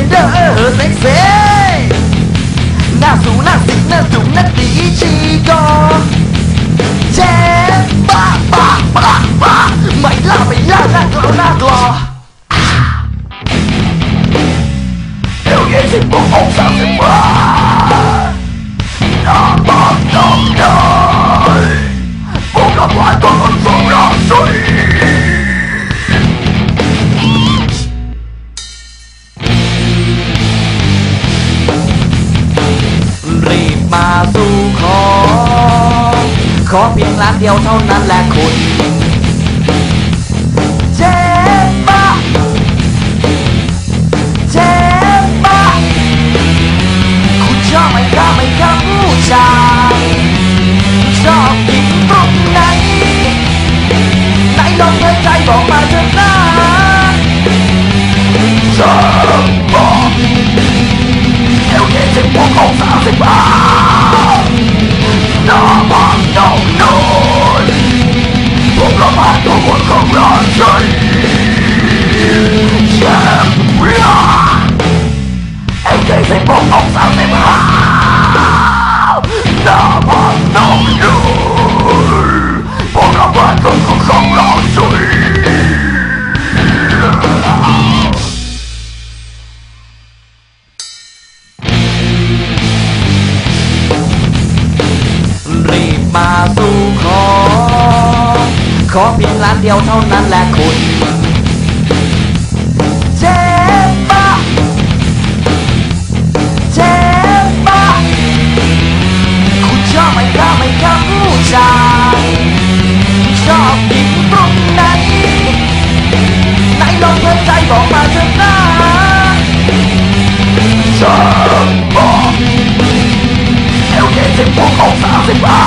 ฟตัดเลนเดอร์เออ มาสู่ขอ ขอเพียงล้านเดียวเท่านั้นแหละคุณเชฟบ้าเชฟบ้าคุณชอบไหมครับไหมครับผู้ชายชอบหญิงตรงไหนไหนลองเปิดใจบอกมาเถอ ขอเพียงล้านเดียวเท่านั้นแหละคุณเชฟบ้าเชฟบ้าคุณชอบไหมครับไหมครับผู้ชายชอบหญิงตรงไหนไหนลองเปิดใจบอกมาเถอะนะจะบอกเอวยี่สิบหกองศาสิบห้า